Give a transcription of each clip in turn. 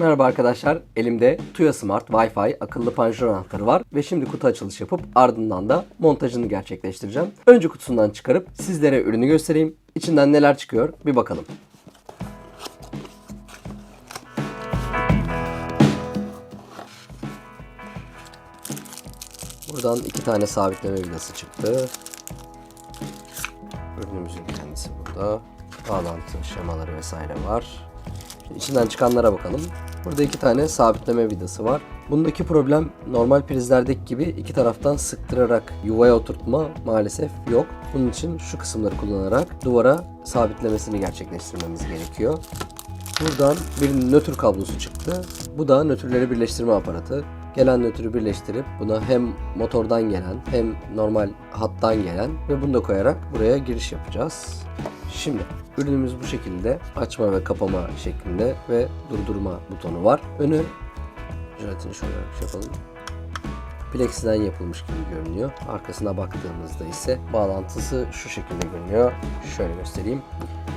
Merhaba arkadaşlar. Elimde Tuya Smart Wi-Fi akıllı panjur anahtarı var ve şimdi kutu açılış yapıp ardından da montajını gerçekleştireceğim. Önce kutusundan çıkarıp sizlere ürünü göstereyim. İçinden neler çıkıyor bir bakalım. Buradan iki tane sabitleme vidası çıktı. Ürünümüzün kendisi burada. Bağlantı şemaları vesaire var. İçinden çıkanlara bakalım. Burada iki tane sabitleme vidası var. Bundaki problem normal prizlerdeki gibi iki taraftan sıktırarak yuvaya oturtma maalesef yok. Bunun için şu kısımları kullanarak duvara sabitlemesini gerçekleştirmemiz gerekiyor. Buradan bir nötr kablosu çıktı. Bu da nötrleri birleştirme aparatı. Gelen nötrü birleştirip buna hem motordan gelen hem normal hattan gelen ve bunu da koyarak buraya giriş yapacağız. Şimdi ürünümüz bu şekilde açma ve kapama şeklinde ve durdurma butonu var. Önü jelatini şöyle şey yapalım. Plexiden yapılmış gibi görünüyor. Arkasına baktığımızda ise bağlantısı şu şekilde görünüyor. Şöyle göstereyim.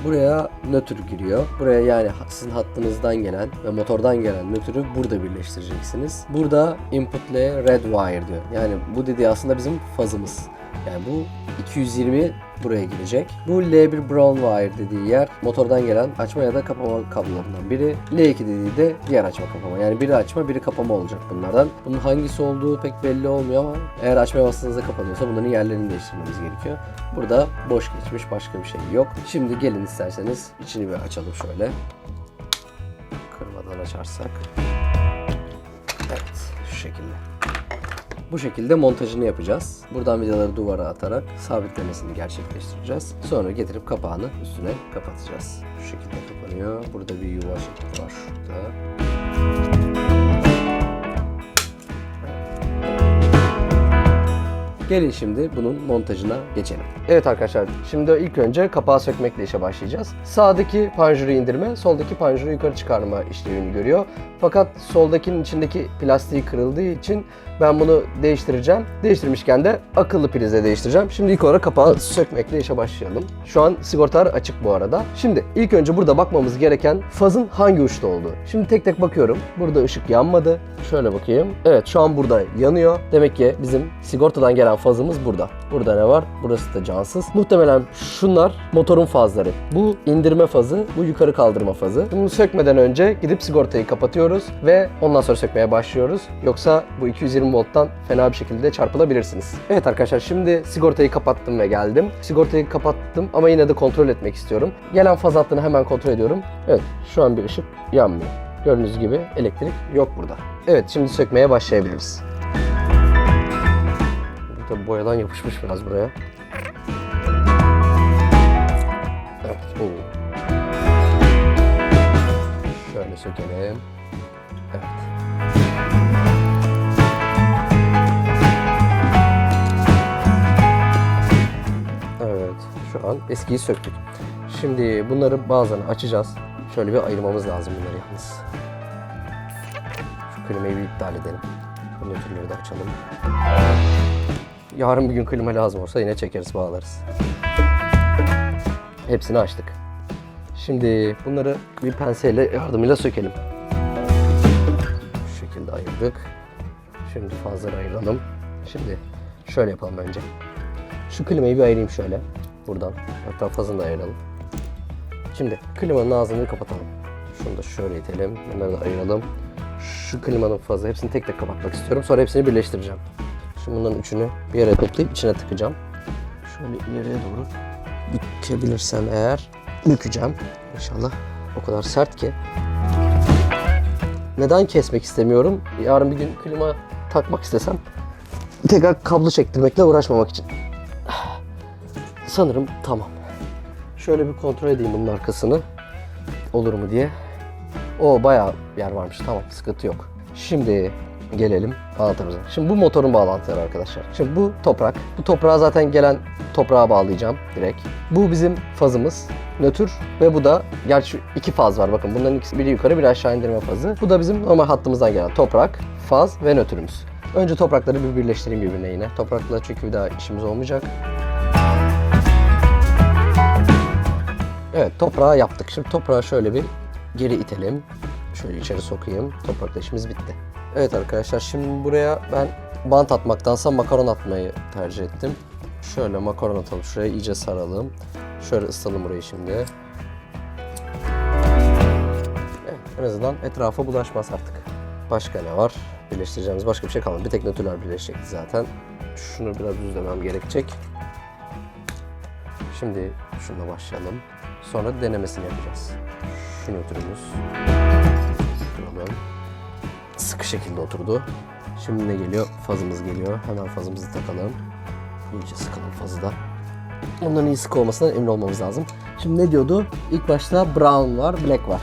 Buraya nötr giriyor. Buraya yani sizin hattınızdan gelen ve motordan gelen nötrü burada birleştireceksiniz. Burada input ile red wire diyor. Yani bu dediği aslında bizim fazımız. Yani bu 220 buraya girecek. Bu L1 brown wire dediği yer motordan gelen açma ya da kapama kablolarından biri. L2 dediği de diğer açma kapama. Yani biri açma biri kapama olacak bunlardan. Bunun hangisi olduğu pek belli olmuyor ama eğer açmaya bastığınızda kapanıyorsa bunların yerlerini değiştirmemiz gerekiyor. Burada boş geçmiş başka bir şey yok. Şimdi gelin isterseniz içini bir açalım şöyle. Kırmadan açarsak. Evet şu şekilde. Bu şekilde montajını yapacağız. Buradan vidaları duvara atarak sabitlemesini gerçekleştireceğiz. Sonra getirip kapağını üstüne kapatacağız. Şu şekilde kapanıyor. Burada bir yuva şekli var şurada. Gelin şimdi bunun montajına geçelim. Evet arkadaşlar şimdi ilk önce kapağı sökmekle işe başlayacağız. Sağdaki panjuru indirme, soldaki panjuru yukarı çıkarma işlevini görüyor. Fakat soldakinin içindeki plastiği kırıldığı için ben bunu değiştireceğim. Değiştirmişken de akıllı prize değiştireceğim. Şimdi ilk olarak kapağı sökmekle işe başlayalım. Şu an sigortalar açık bu arada. Şimdi ilk önce burada bakmamız gereken fazın hangi uçta olduğu. Şimdi tek tek bakıyorum. Burada ışık yanmadı. Şöyle bakayım. Evet şu an burada yanıyor. Demek ki bizim sigortadan gelen fazımız burada. Burada ne var? Burası da cansız. Muhtemelen şunlar motorun fazları. Bu indirme fazı, bu yukarı kaldırma fazı. Bunu sökmeden önce gidip sigortayı kapatıyoruz ve ondan sonra sökmeye başlıyoruz. Yoksa bu 220 volttan fena bir şekilde çarpılabilirsiniz. Evet arkadaşlar şimdi sigortayı kapattım ve geldim. Sigortayı kapattım ama yine de kontrol etmek istiyorum. Gelen faz hattını hemen kontrol ediyorum. Evet şu an bir ışık yanmıyor. Gördüğünüz gibi elektrik yok burada. Evet şimdi sökmeye başlayabiliriz. Burada boyadan yapışmış biraz buraya. Evet. Oo. Şöyle sökelim. Evet. Eskiyi söktük. Şimdi bunları bazılarını açacağız. Şöyle bir ayırmamız lazım bunları yalnız. Şu klimayı bir iptal edelim. Bu nötrleri de açalım. Yarın bir gün klima lazım olsa yine çekeriz bağlarız. Hepsini açtık. Şimdi bunları bir penseyle yardımıyla sökelim. Şu şekilde ayırdık. Şimdi fazlaları ayıralım. Şimdi şöyle yapalım önce. Şu klimayı bir ayırayım şöyle. Buradan. Hatta fazını da ayıralım. Şimdi klimanın ağzını kapatalım. Şunu da şöyle itelim. Bunları da ayıralım. Şu klimanın fazı hepsini tek tek kapatmak istiyorum. Sonra hepsini birleştireceğim. Şimdi bunların üçünü bir yere toplayıp içine tıkacağım. Şöyle ileriye doğru bükebilirsem eğer bükeceğim. İnşallah o kadar sert ki. Neden kesmek istemiyorum? Yarın bir gün klima takmak istesem tekrar kablo çektirmekle uğraşmamak için. Sanırım tamam. Şöyle bir kontrol edeyim bunun arkasını. Olur mu diye. O bayağı yer varmış. Tamam sıkıntı yok. Şimdi gelelim bağlantımıza. Şimdi bu motorun bağlantıları arkadaşlar. Şimdi bu toprak. Bu toprağa zaten gelen toprağa bağlayacağım direkt. Bu bizim fazımız. Nötr ve bu da gerçi iki faz var bakın bunların ikisi biri yukarı biri aşağı indirme fazı. Bu da bizim normal hattımızdan gelen toprak, faz ve nötrümüz. Önce toprakları bir birleştireyim birbirine yine. Toprakla çünkü bir daha işimiz olmayacak. Evet toprağı yaptık. Şimdi toprağı şöyle bir geri itelim. şöyle içeri sokayım. Toprakla işimiz bitti. Evet arkadaşlar şimdi buraya ben bant atmaktansa makaron atmayı tercih ettim. Şöyle makaron atalım. Şuraya iyice saralım. Şöyle ısıtalım burayı şimdi. Evet, en azından etrafa bulaşmaz artık. Başka ne var? Birleştireceğimiz başka bir şey kalmadı. Bir tek nötrler birleşecekti zaten. Şunu biraz düzlemem gerekecek. Şimdi şununla başlayalım. Sonra denemesini yapacağız. Şu nötrümüz. Duralım. Sıkı şekilde oturdu. Şimdi ne geliyor? Fazımız geliyor. Hemen fazımızı takalım. İyice sıkalım fazı da. Onların iyi sıkı olmasından emin olmamız lazım. Şimdi ne diyordu? İlk başta brown var, black var.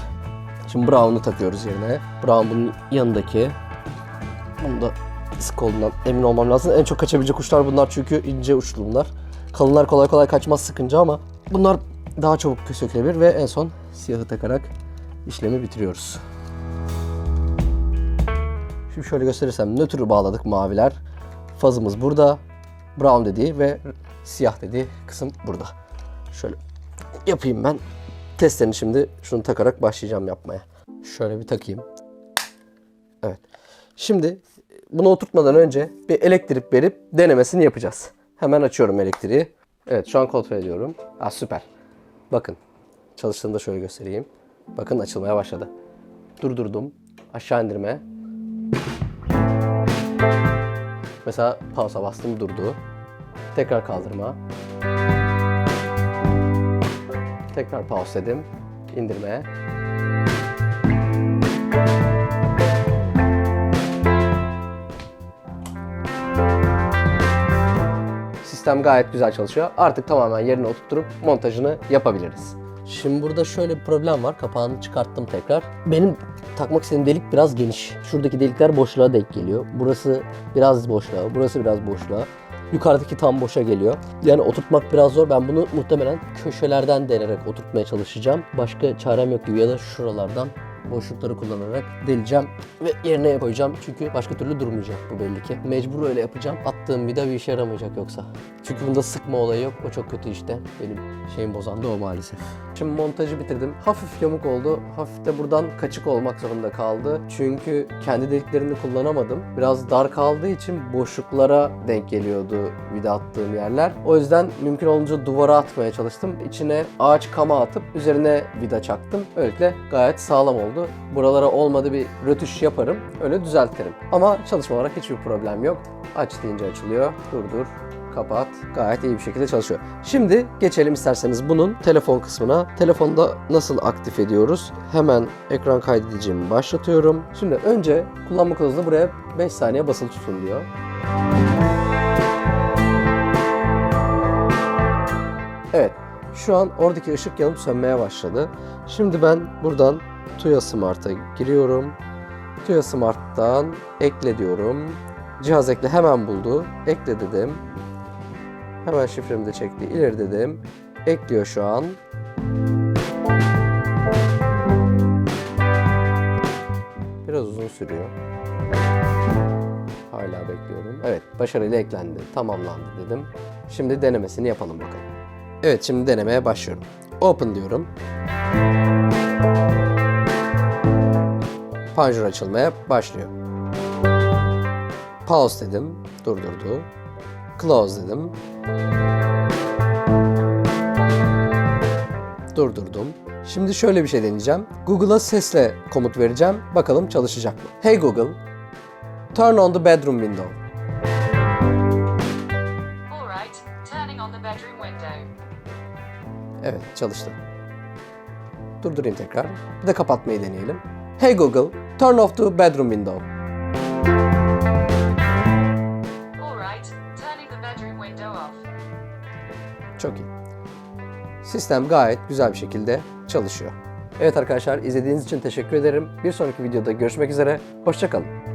Şimdi brown'u takıyoruz yerine. Brown bunun yanındaki. Bunu da sık olduğundan emin olmam lazım. En çok kaçabilecek kuşlar bunlar çünkü ince uçlu bunlar. Kalınlar kolay kolay kaçmaz sıkınca ama bunlar daha çabuk sökülebilir ve en son siyahı takarak işlemi bitiriyoruz. Şimdi şöyle gösterirsem nötrü bağladık maviler. Fazımız burada. Brown dediği ve siyah dediği kısım burada. Şöyle yapayım ben. Testlerini şimdi şunu takarak başlayacağım yapmaya. Şöyle bir takayım. Evet. Şimdi bunu oturtmadan önce bir elektrik verip denemesini yapacağız. Hemen açıyorum elektriği. Evet şu an kontrol ediyorum. Ah süper. Bakın. Çalıştığını da şöyle göstereyim. Bakın açılmaya başladı. Durdurdum. Aşağı indirme. Mesela pausa bastım durdu. Tekrar kaldırma. Tekrar pause dedim. İndirme. Sistem gayet güzel çalışıyor. Artık tamamen yerine oturtturup montajını yapabiliriz. Şimdi burada şöyle bir problem var. Kapağını çıkarttım tekrar. Benim takmak istediğim delik biraz geniş. Şuradaki delikler boşluğa denk geliyor. Burası biraz boşluğa, burası biraz boşluğa. Yukarıdaki tam boşa geliyor. Yani oturtmak biraz zor. Ben bunu muhtemelen köşelerden denerek oturtmaya çalışacağım. Başka çarem yok gibi ya da şuralardan boşlukları kullanarak deleceğim ve yerine koyacağım. Çünkü başka türlü durmayacak bu belli ki. Mecbur öyle yapacağım. Attığım vida bir işe yaramayacak yoksa. Çünkü bunda sıkma olayı yok. O çok kötü işte. Benim şeyim bozandı o maalesef. Şimdi montajı bitirdim. Hafif yamuk oldu. Hafif de buradan kaçık olmak zorunda kaldı. Çünkü kendi deliklerini kullanamadım. Biraz dar kaldığı için boşluklara denk geliyordu vida attığım yerler. O yüzden mümkün olunca duvara atmaya çalıştım. İçine ağaç kama atıp üzerine vida çaktım. Böylelikle gayet sağlam oldu. Buralara olmadı bir rötuş yaparım. Öyle düzeltirim. Ama çalışma olarak hiçbir problem yok. Aç deyince açılıyor. Durdur kapat. Gayet iyi bir şekilde çalışıyor. Şimdi geçelim isterseniz bunun telefon kısmına. Telefonda nasıl aktif ediyoruz? Hemen ekran kaydedicimi başlatıyorum. Şimdi önce kullanma kılavuzunda buraya 5 saniye basılı tutun diyor. Evet. Şu an oradaki ışık yanıp sönmeye başladı. Şimdi ben buradan Tuya Smart'a giriyorum. Tuya Smart'tan ekle diyorum. Cihaz ekle hemen buldu. Ekle dedim. Hemen şifremi de çekti. İleri dedim. Ekliyor şu an. Biraz uzun sürüyor. Hala bekliyorum. Evet, başarıyla eklendi. Tamamlandı dedim. Şimdi denemesini yapalım bakalım. Evet, şimdi denemeye başlıyorum. Open diyorum. Panjur açılmaya başlıyor. Pause dedim. Durdurdu. Close dedim. Durdurdum. Şimdi şöyle bir şey deneyeceğim. Google'a sesle komut vereceğim. Bakalım çalışacak mı? Hey Google, turn on the bedroom window. All right, turning on the bedroom window. Evet, çalıştı. Durdurayım tekrar. Bir de kapatmayı deneyelim. Hey Google, turn off the bedroom window. All right, turning the bedroom window off. Çok iyi. Sistem gayet güzel bir şekilde çalışıyor. Evet arkadaşlar izlediğiniz için teşekkür ederim. Bir sonraki videoda görüşmek üzere. Hoşçakalın.